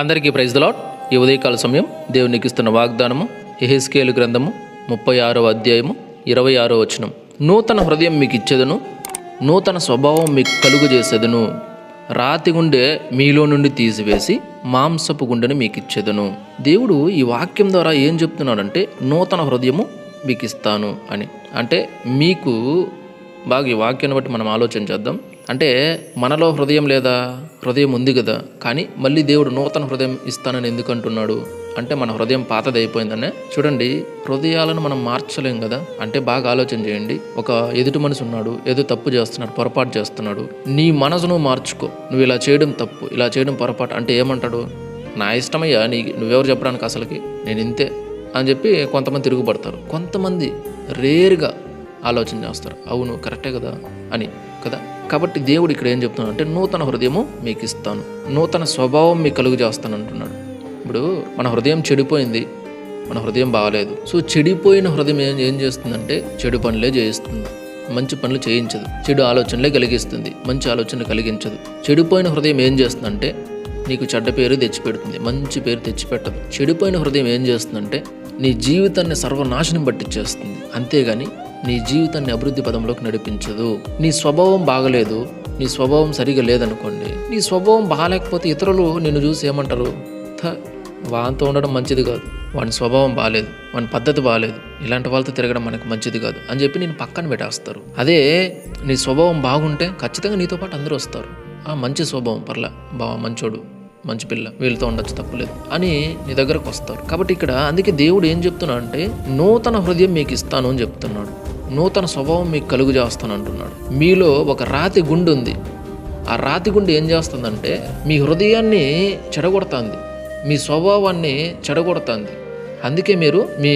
అందరికీ ప్రైజ్ దలాట్ ఈ ఉదయకాల సమయం దేవునికి ఇస్తున్న వాగ్దానము ఎహెస్కేలు గ్రంథము ముప్పై ఆరో అధ్యాయము ఇరవై ఆరో వచనం. నూతన హృదయం మీకు ఇచ్చేదను నూతన స్వభావం మీకు కలుగు చేసేదను రాతి గుండె మీలో నుండి తీసివేసి మాంసపు గుండెను మీకు ఇచ్చేదను. దేవుడు ఈ వాక్యం ద్వారా ఏం చెప్తున్నాడంటే నూతన హృదయము మీకు ఇస్తాను అని. అంటే మీకు బాగా ఈ వాక్యాన్ని బట్టి మనం ఆలోచన చేద్దాం. అంటే మనలో హృదయం లేదా హృదయం ఉంది కదా కానీ మళ్ళీ దేవుడు నూతన హృదయం ఇస్తానని ఎందుకు అంటున్నాడు అంటే మన హృదయం పాతది అయిపోయిందనే చూడండి హృదయాలను మనం మార్చలేం కదా? అంటే బాగా ఆలోచన చేయండి. ఒక ఎదుటి మనిషి ఉన్నాడు ఏదో తప్పు చేస్తున్నాడు పొరపాటు చేస్తున్నాడు. నీ మనసును మార్చుకో. నువ్వు ఇలా చేయడం తప్పు ఇలా చేయడం పొరపాటు అంటే ఏమంటాడు? నా ఇష్టమయ్యా నీ నువ్వెవరు చెప్పడానికి అసలుకి? నేను ఇంతే అని చెప్పి కొంతమంది తిరుగుపడతారు కొంతమంది రేర్గా ఆలోచన చేస్తారు. అవును కరెక్టే కదా అని కదా? కాబట్టి దేవుడు ఇక్కడ ఏం చెప్తున్నాడు అంటే నూతన హృదయము మీకు ఇస్తాను నూతన స్వభావం మీకు కలుగు చేస్తాను అంటున్నాడు ఇప్పుడు మన హృదయం చెడిపోయింది మన హృదయం బాగాలేదు. సో చెడిపోయిన హృదయం ఏం ఏం చేస్తుందంటే చెడు పనులే చేయిస్తుంది. మంచి పనులు చేయించదు. చెడు ఆలోచనలే కలిగిస్తుంది. మంచి ఆలోచనలు కలిగించదు. చెడిపోయిన హృదయం ఏం చేస్తుందంటే నీకు చెడ్డ పేరు తెచ్చిపెడుతుంది. మంచి పేరు తెచ్చిపెట్టదు. చెడిపోయిన హృదయం ఏం చేస్తుందంటే నీ జీవితాన్ని సర్వనాశనం పట్టించేస్తుంది అంతేగాని నీ జీవితాన్ని అభివృద్ధి పదంలోకి నడిపించదు. నీ స్వభావం బాగలేదు నీ స్వభావం సరిగా లేదనుకోండి. నీ స్వభావం బాగాలేకపోతే ఇతరులు నిన్ను చూసి ఏమంటారు? వాంతో ఉండడం మంచిది కాదు. వాని స్వభావం బాగాలేదు వాని పద్ధతి బాగాలేదు. ఇలాంటి వాళ్ళతో తిరగడం మనకు మంచిది కాదు అని చెప్పి నేను పక్కన పెట్టేస్తారు. అదే నీ స్వభావం బాగుంటే ఖచ్చితంగా నీతో పాటు అందరూ వస్తారు. ఆ మంచి స్వభావం పర్లా బావ మంచోడు మంచి పిల్ల వీళ్ళతో ఉండొచ్చు తప్పులేదు అని నీ దగ్గరకు వస్తారు. కాబట్టి ఇక్కడ అందుకే దేవుడు ఏం చెప్తున్నాడు అంటే నూతన హృదయం మీకు ఇస్తాను అని చెప్తున్నాడు. నూతన స్వభావం మీకు కలుగు చేస్తాను అంటున్నాడు. మీలో ఒక రాతి గుండు ఉంది. ఆ రాతి గుండె ఏం చేస్తుందంటే మీ హృదయాన్ని చెడగొడుతుంది. మీ స్వభావాన్ని చెడగొడుతుంది. అందుకే మీరు మీ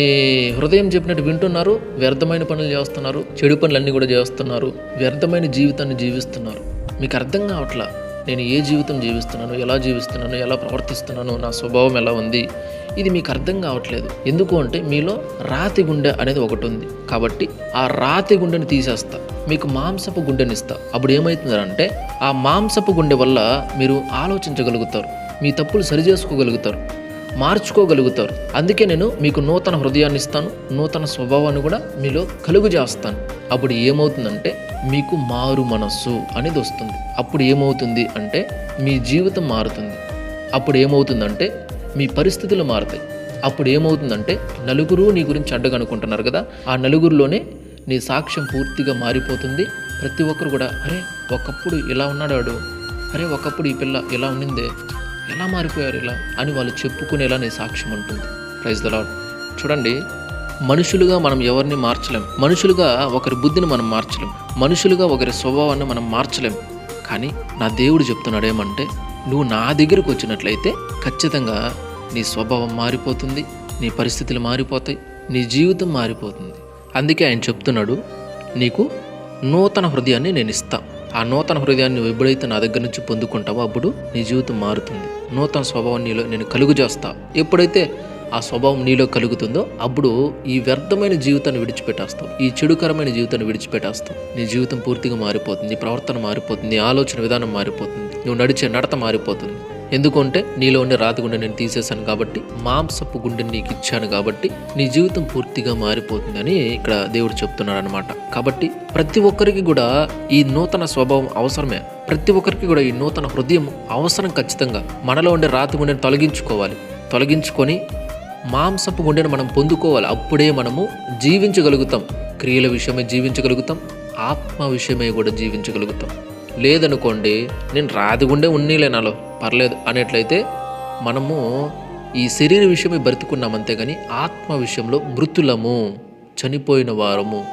హృదయం చెప్పినట్టు వింటున్నారు వ్యర్థమైన పనులు చేస్తున్నారు చెడు పనులన్నీ కూడా చేస్తున్నారు వ్యర్థమైన జీవితాన్ని జీవిస్తున్నారు. మీకు అర్థం కావట్లా? నేను ఏ జీవితం జీవిస్తున్నాను ఎలా జీవిస్తున్నాను ఎలా ప్రవర్తిస్తున్నాను నా స్వభావం ఎలా ఉంది ఇది మీకు అర్థం కావట్లేదు. ఎందుకు అంటే మీలో రాతి గుండె అనేది ఒకటి ఉంది. కాబట్టి ఆ రాతి గుండెని తీసేస్తా. మీకు మాంసపు గుండెని ఇస్తా. అప్పుడు ఏమవుతుందంటే ఆ మాంసపు గుండె వల్ల మీరు ఆలోచించగలుగుతారు. మీ తప్పులు సరి చేసుకోగలుగుతారు. మార్చుకోగలుగుతారు. అందుకే నేను మీకు నూతన హృదయాన్ని ఇస్తాను. నూతన స్వభావాన్ని కూడా మీలో కలుగు చేస్తాను. అప్పుడు ఏమవుతుందంటే మీకు మారు మనస్సు అనేది వస్తుంది. అప్పుడు ఏమవుతుంది అంటే మీ జీవితం మారుతుంది. అప్పుడు ఏమవుతుందంటే మీ పరిస్థితులు మారుతాయి. అప్పుడు ఏమవుతుందంటే నలుగురు నీ గురించి అడ్డగనుకుంటున్నారు కదా ఆ నలుగురిలోనే నీ సాక్ష్యం పూర్తిగా మారిపోతుంది. ప్రతి ఒక్కరు కూడా అరే ఒకప్పుడు ఇలా ఉన్నాడు వాడు. అరే ఒకప్పుడు ఈ పిల్ల ఇలా ఉండిందే. ఎలా మారిపోయారు ఇలా? అని వాళ్ళు చెప్పుకునేలా నీ సాక్ష్యం ఉంటుంది. ప్రైజ్ ద లాడ్ చూడండి మనుషులుగా మనం ఎవరిని మార్చలేం. మనుషులుగా ఒకరి బుద్ధిని మనం మార్చలేం. మనుషులుగా ఒకరి స్వభావాన్ని మనం మార్చలేం. కానీ నా దేవుడు చెప్తున్నాడు ఏమంటే నువ్వు నా దగ్గరకు వచ్చినట్లయితే ఖచ్చితంగా నీ స్వభావం మారిపోతుంది నీ పరిస్థితులు మారిపోతాయి నీ జీవితం మారిపోతుంది. అందుకే ఆయన చెప్తున్నాడు నీకు నూతన హృదయాన్ని నేను ఇస్తా. ఆ నూతన హృదయాన్ని నువ్వు ఎప్పుడైతే నా దగ్గర నుంచి పొందుకుంటావో అప్పుడు నీ జీవితం మారుతుంది. నూతన స్వభావం నీలో నేను కలుగు చేస్తా. ఎప్పుడైతే ఆ స్వభావం నీలో కలుగుతుందో అప్పుడు ఈ వ్యర్థమైన జీవితాన్ని విడిచిపెట్టేస్తావు. ఈ చెడుకరమైన జీవితాన్ని విడిచిపెట్టేస్తావు. నీ జీవితం పూర్తిగా మారిపోతుంది. ప్రవర్తన మారిపోతుంది. ఆలోచన విధానం మారిపోతుంది. నువ్వు నడిచే నడత మారిపోతుంది. ఎందుకంటే నీలో ఉండే రాతి గుండె నేను తీసేశాను కాబట్టి మాంసపు గుండె నీకు ఇచ్చాను కాబట్టి నీ జీవితం పూర్తిగా మారిపోతుందని ఇక్కడ దేవుడు చెప్తున్నాడు అనమాట కాబట్టి ప్రతి ఒక్కరికి కూడా ఈ నూతన స్వభావం అవసరమే. ప్రతి ఒక్కరికి కూడా ఈ నూతన హృదయం అవసరం ఖచ్చితంగా. మనలో ఉండే రాతి గుండెని తొలగించుకోవాలి. తొలగించుకొని మాంసపు గుండెను మనం పొందుకోవాలి. అప్పుడే మనము జీవించగలుగుతాం. క్రియల విషయమే జీవించగలుగుతాం. ఆత్మ విషయమై కూడా జీవించగలుగుతాం. లేదనుకోండి నేను రాది గుండె ఉన్నీలే నాలో. పర్లేదు అనేట్లయితే మనము ఈ శరీర విషయమై బ్రతుకున్నాం అంతేగాని ఆత్మ విషయంలో మృతులము చనిపోయిన వారము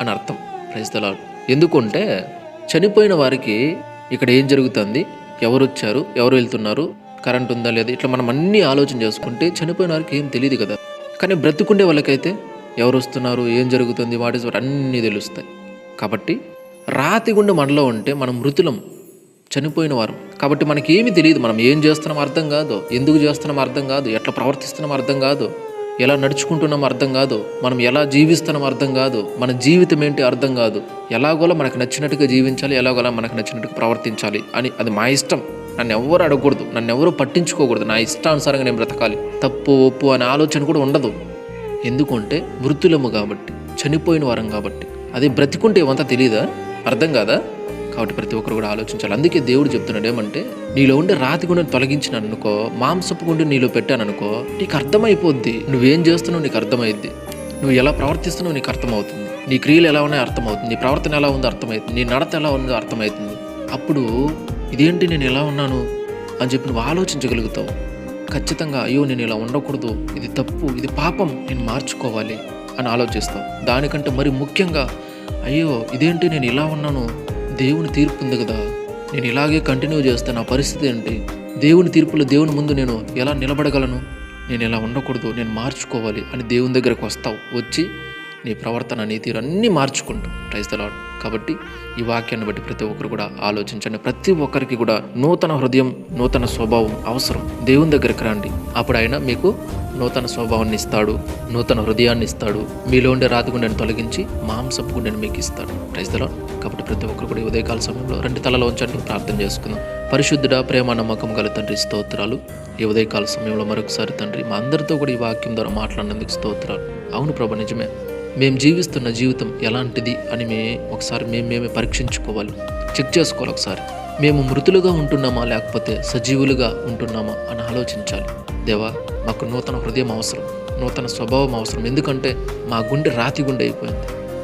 అని అర్థం. ప్రజలాడు ఎందుకంటే చనిపోయిన వారికి ఇక్కడ ఏం జరుగుతుంది? ఎవరు వచ్చారు ఎవరు వెళ్తున్నారు? కరెంట్ ఉందా లేదా? ఇట్లా మనం అన్ని ఆలోచన చేసుకుంటే చనిపోయిన వారికి ఏం తెలియదు కదా. కానీ బ్రతుకుండే వాళ్ళకైతే ఎవరు వస్తున్నారు ఏం జరుగుతుంది వాటి అన్నీ తెలుస్తాయి. కాబట్టి రాతి గుండె మనలో ఉంటే మనం మృతులం చనిపోయిన వారం. కాబట్టి మనకి ఏమీ తెలియదు మనం ఏం చేస్తున్నాం అర్థం కాదు ఎందుకు చేస్తున్నాం అర్థం కాదు ఎట్లా ప్రవర్తిస్తున్నాం అర్థం కాదు ఎలా నడుచుకుంటున్నాం అర్థం కాదు మనం ఎలా జీవిస్తున్నాం అర్థం కాదు మన జీవితం ఏంటి అర్థం కాదు ఎలాగోలా మనకు నచ్చినట్టుగా జీవించాలి ఎలాగోలా మనకు నచ్చినట్టుగా ప్రవర్తించాలి అని అది మా ఇష్టం. నన్ను ఎవరు అడగకూడదు నన్ను ఎవరు పట్టించుకోకూడదు నా ఇష్టానుసారంగా నేను బ్రతకాలి. తప్పు ఒప్పు అనే ఆలోచన కూడా ఉండదు. ఎందుకంటే మృతులము కాబట్టి చనిపోయిన వారం కాబట్టి. అది బ్రతికుంటే ఏమంతా తెలియదా అర్థం కాదా? కాబట్టి ప్రతి ఒక్కరు కూడా ఆలోచించాలి. అందుకే దేవుడు చెప్తున్నాడు ఏమంటే నీలో ఉండే రాతి గుండెను తొలగించినాను అనుకో మాంసపు గుండె నీలో పెట్టాను అనుకో నీకు అర్థమైపోద్ది. నువ్వేం చేస్తున్నావు నీకు అర్థమైద్ది. నువ్వు ఎలా ప్రవర్తిస్తున్నావు నీకు అర్థమవుతుంది. నీ క్రియలు ఎలా ఉన్నాయో అర్థమవుతుంది. నీ ప్రవర్తన ఎలా ఉందో అర్థమవుతుంది. నీ నడత ఎలా ఉందో అర్థమవుతుంది. అప్పుడు ఇదేంటి నేను ఎలా ఉన్నాను అని చెప్పి నువ్వు ఆలోచించగలుగుతావు. ఖచ్చితంగా అయ్యో నేను ఇలా ఉండకూడదు. ఇది తప్పు ఇది పాపం నేను మార్చుకోవాలి అని ఆలోచిస్తావు. దానికంటే మరి ముఖ్యంగా అయ్యో ఇదేంటి నేను ఇలా ఉన్నాను? దేవుని తీర్పు ఉంది కదా. నేను ఇలాగే కంటిన్యూ చేస్తే నా పరిస్థితి ఏంటి? దేవుని తీర్పులో దేవుని ముందు నేను ఎలా నిలబడగలను? నేను ఇలా ఉండకూడదు నేను మార్చుకోవాలి అని దేవుని దగ్గరకు వస్తావు. వచ్చి నీ ప్రవర్తన నీ తీరు అన్నీ మార్చుకుంటావు క్రైస్తలాడు కాబట్టి ఈ వాక్యాన్ని బట్టి ప్రతి ఒక్కరు కూడా ఆలోచించండి. ప్రతి ఒక్కరికి కూడా నూతన హృదయం నూతన స్వభావం అవసరం. దేవుని దగ్గరికి రండి. అప్పుడు ఆయన మీకు నూతన స్వభావాన్ని ఇస్తాడు నూతన హృదయాన్ని ఇస్తాడు. మీలో ఉండే రాతిగుండెని తొలగించి మాంసపు గుండెను మీకు ఇస్తాడు. క్రైస్తలో కాబట్టి ప్రతి ఒక్కరు కూడా ఉదయకాల సమయంలో రెండు తలలో ఉంచండి. ప్రార్థన చేసుకుందాం. పరిశుద్ధుడ ప్రేమ నమ్మకం గల తండ్రి స్తోత్రాలు. ఈ ఉదయకాల సమయంలో మరొకసారి తండ్రి మా అందరితో కూడా ఈ వాక్యం ద్వారా మాట్లాడినందుకు స్తోత్రాలు. అవును ప్రభు నిజమే. మేము జీవిస్తున్న జీవితం ఎలాంటిది అని మే ఒకసారి మేము మేమే పరీక్షించుకోవాలి. చెక్ చేసుకోవాలి ఒకసారి. మేము మృతులుగా ఉంటున్నామా లేకపోతే సజీవులుగా ఉంటున్నామా అని ఆలోచించాలి. దేవా మాకు నూతన హృదయం అవసరం నూతన స్వభావం అవసరం. ఎందుకంటే మా గుండె రాతి గుండె అయిపోయింది.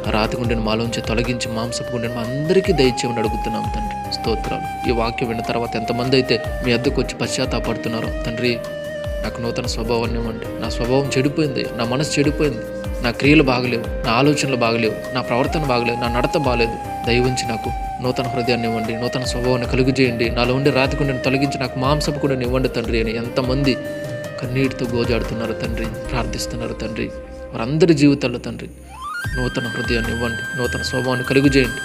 ఆ రాతి గుండెని మాలోంచి తొలగించి మాంసపు గుండెని మా అందరికీ దయచేయమని అడుగుతున్నాం తండ్రి. స్తోత్రాలు. ఈ వాక్యం విన్న తర్వాత ఎంతమంది అయితే మీ అద్దకు వచ్చి పశ్చాత్తాపడుతున్నారో తండ్రి నాకు నూతన స్వభావాన్ని ఇవ్వండి. నా స్వభావం చెడిపోయింది. నా మనసు చెడిపోయింది. నా క్రియలు బాగలేవు. నా ఆలోచనలు బాగలేవు. నా ప్రవర్తన బాగలేదు నా నడత బాగలేదు దయవుంచి నాకు నూతన హృదయాన్ని ఇవ్వండి. నూతన స్వభావాన్ని కలుగు చేయండి నాలో ఉండే రాతికుండని తొలగించి నాకు మాంసపు కూడా ఇవ్వండి తండ్రి అని ఎంతమంది కన్నీటితో గోజాడుతున్నారు తండ్రి. ప్రార్థిస్తున్నారు తండ్రి. వారందరి జీవితాల్లో తండ్రి నూతన హృదయాన్ని ఇవ్వండి. నూతన స్వభావాన్ని కలుగు చేయండి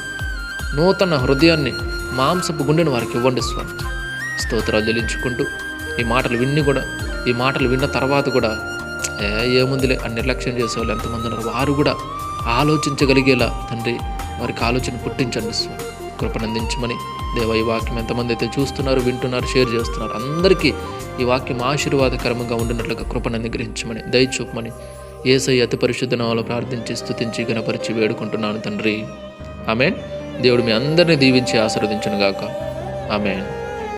నూతన హృదయాన్ని మాంసపు గుండెని వారికి ఇవ్వండి స్వామి. స్తోత్రాలు చెల్లించుకుంటూ ఈ మాటలు విన్ని కూడా ఈ మాటలు విన్న తర్వాత కూడా ఏ ఏముందిలే అని నిర్లక్ష్యం చేసేవాళ్ళు ఎంతమంది ఉన్నారు వారు కూడా ఆలోచించగలిగేలా తండ్రి వారికి ఆలోచన పుట్టించండి స్వామి. కృపనందించమని దేవ ఈ వాక్యం ఎంతమంది అయితే చూస్తున్నారు వింటున్నారు షేర్ చేస్తున్నారు అందరికీ ఈ వాక్యం ఆశీర్వాదకరంగా ఉండినట్లుగా కృపను అనుగ్రహించమని దయచూపమని ఏసై అతి పరిశుద్ధ నామములో ప్రార్థించి స్థుతించి గణపరిచి వేడుకుంటున్నాను తండ్రి. ఆమెన్. దేవుడు మీ అందరిని దీవించి ఆశీర్వదించను గాక ఆమెన్.